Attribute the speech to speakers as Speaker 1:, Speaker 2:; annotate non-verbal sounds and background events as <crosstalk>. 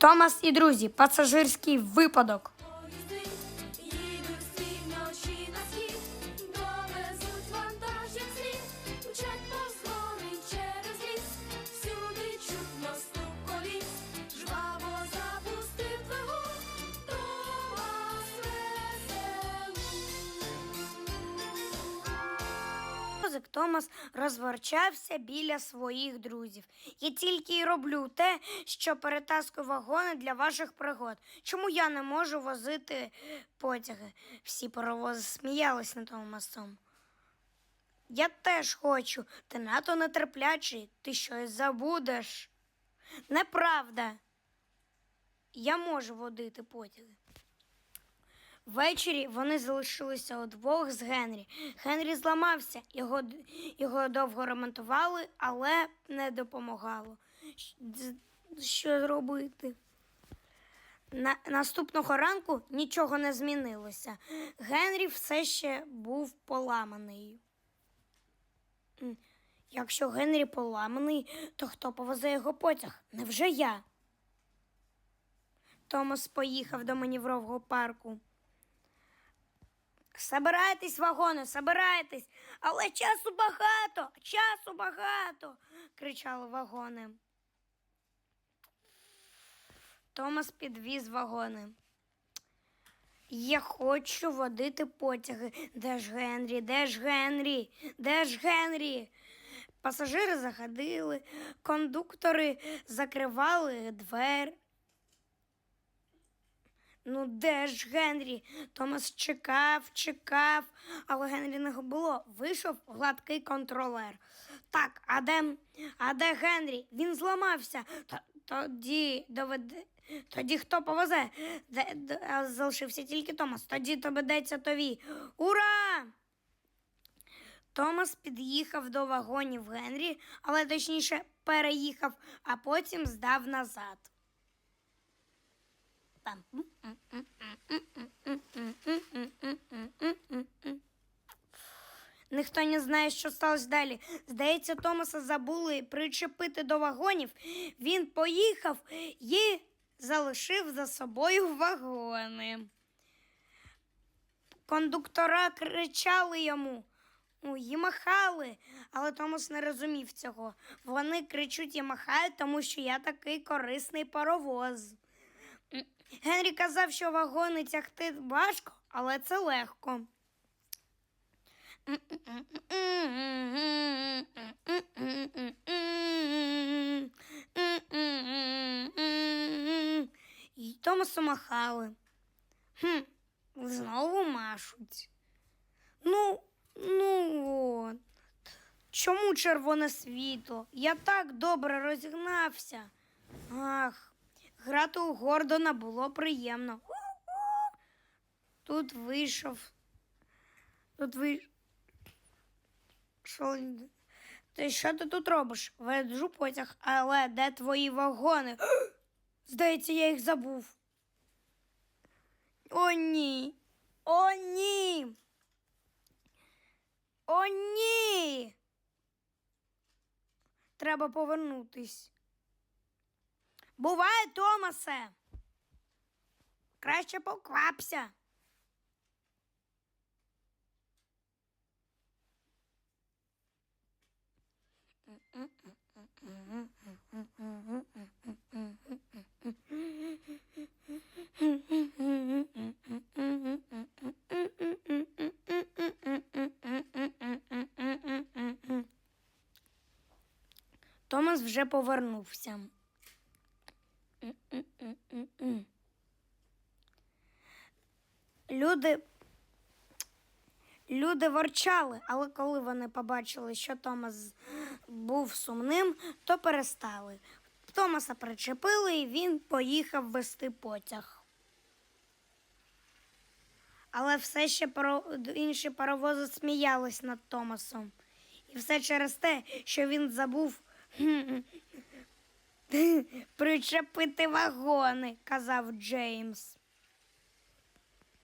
Speaker 1: Томас і друзі, пасажирський випадок.
Speaker 2: Томас
Speaker 1: розворчався біля своїх друзів. Я тільки й роблю те, що перетаскую вагони для ваших пригод. Чому я не можу возити потяги? Всі паровози сміялись над Томасом. Я теж хочу. Ти надто нетерплячий, ти щось забудеш. Неправда. Я можу водити потяги. Ввечері вони залишилися удвох з Генрі. Генрі зламався, його, його довго ремонтували, але не допомагало. Що зробити? На, наступного ранку нічого не змінилося. Генрі все ще був поламаний. Якщо Генрі поламаний, то хто повезе його потяг? Невже я? Томас поїхав до маніврового парку. Собирайтесь, вагони, собирайтесь, але часу багато, часу багато, кричали вагони. Томас підвіз вагони. Я хочу водити потяги. Де ж Генрі? Де ж Генрі? Де ж Генрі? Пасажири заходили, кондуктори закривали двері. Ну, де ж Генрі? Томас чекав, чекав, але Генрі не було. Вийшов гладкий контролер. Так, а де, а де Генрі? Він зламався. Тоді доведе. Тоді хто повезе? Де, де- залишився тільки Томас. Тоді доведеться тобі. Ура! Томас під'їхав до вагонів Генрі, але точніше переїхав, а потім здав назад. Там. Ніхто не знає, що сталося далі. Здається, Томаса забули причепити до вагонів. Він поїхав і залишив за собою вагони. Кондуктора кричали йому. ну, І махали, але Томас не розумів цього. Вони кричуть і махають, тому що я такий корисний паровоз. Генрі казав, що вагони тягти важко, але це легко. І Томасу махали. Хм, знову машуть. Ну, ну от. Чому червоне світло? Я так добре розігнався. Ах, грати у Гордона було приємно. Тут вийшов. Тут вийшов. Ти що ти тут робиш? Веджу потяг, але де твої вагони? <gasps> Здається, я їх забув. О, ні. О, ні. О, ні. Треба повернутись. Буває, Томасе. Краще поквапся. Томас вже повернувся. Люди, люди ворчали, але коли вони побачили, що Томас був сумним, то перестали. Томаса причепили і він поїхав вести потяг. Але все ще паро... інші паровози сміялись над Томасом. І все через те, що він забув <laughs> причепити вагони, казав Джеймс.